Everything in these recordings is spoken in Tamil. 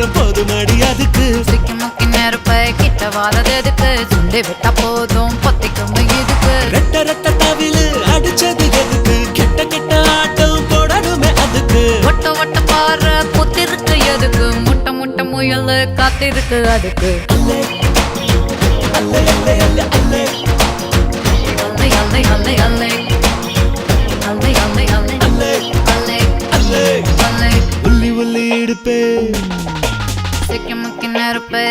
விரல் மோதிரம் போதுமடி அதுக்கு. சிக்கி முக்கி நெருப்ப கிட்ட வாரது எதுக்கு? சுண்டி விட்டா போதும் பத்திக்கும் இதுக்கு. ரெட்ட ரெட்ட தவிலு அடிச்சது எதுக்கு? கெட்ட கெட்ட ஆட்டம் போடணுமே அதுக்கு. ஒட்ட ஒட்ட பாரு புத்திருக்கு எதுக்கு? முட்டை முட்டை முயல் காத்திருக்கு அதுக்கு. அல்லே அல்லே அல்லே அல்லே அல்லே. அல்லை அல்லை அல்லை அல்லை. அல்லை முக்கி நெருப்பே.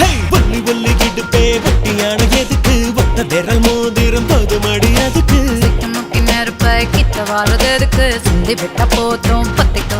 ஹே வள்ளி வள்ளி இடுப்பே வட்டியான எதுக்கு? வந்த விரல் மோதிரம் போதுமடி அதுக்கு. சிக்கி முக்கி நெருப்ப கிட்ட வாரது எதுக்கு? சுண்டி விட்டா போதும் பத்திக்கும்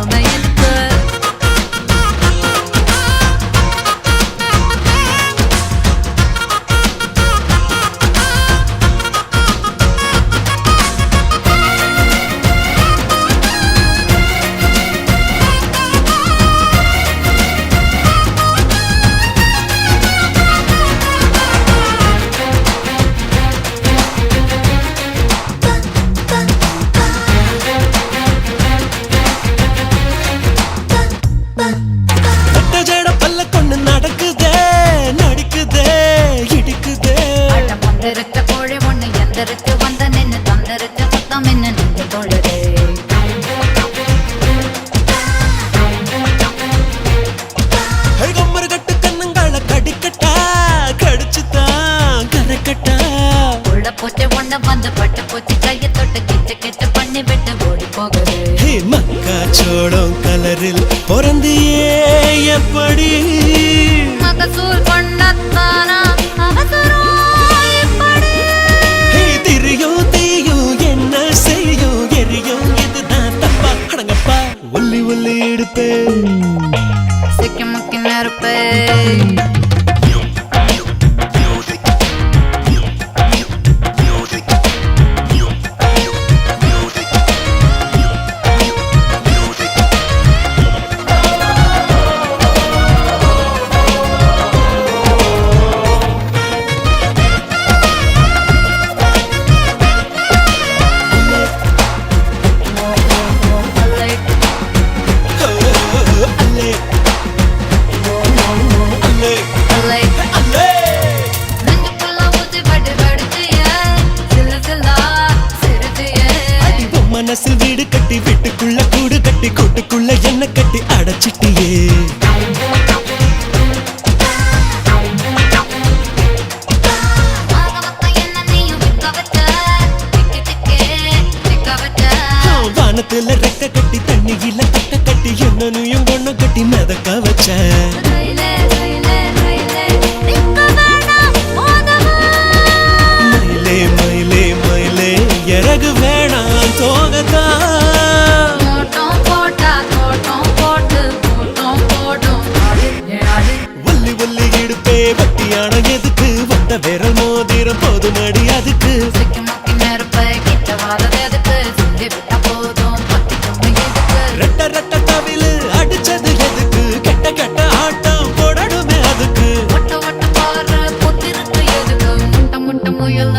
எந்திரிச்சு வந்த நின்னு தந்திரிச்ச முத்தம் என்ன நின்று தொழுதே. பூச்சி ஒண்ணு வந்து பட்டு பூச்சி கையை தொட்டு கிச்சு கிச்சு பண்ணி விட்டு ஓடி போகுது. மக்கா சோளம் கலரில் பிறந்தியே எப்படி? மகசூல் பண்ணத்தானா மனசில் வீடு கட்டி வீட்டுக்குள்ள கூடு கட்டி கூட்டுக்குள்ள என்ன கட்டி அடைச்சிட்டியே? வானத்துல ரெக்க கட்டி தண்ணியில தட்ட கட்டி என்னனையும் ஒண்ணு கட்டி மிதக்க வச்சேன் கல்யாணம் எதுக்கு? வந்த விரல் மோதிரம் போதும் அடி அதுக்கு. ரெட்ட ரெட்ட தவிலு அடிச்சது எதுக்கு? கெட்ட கெட்ட ஆட்டம் போடணுமே அதுக்கு. முட்டை முட்டை முயல்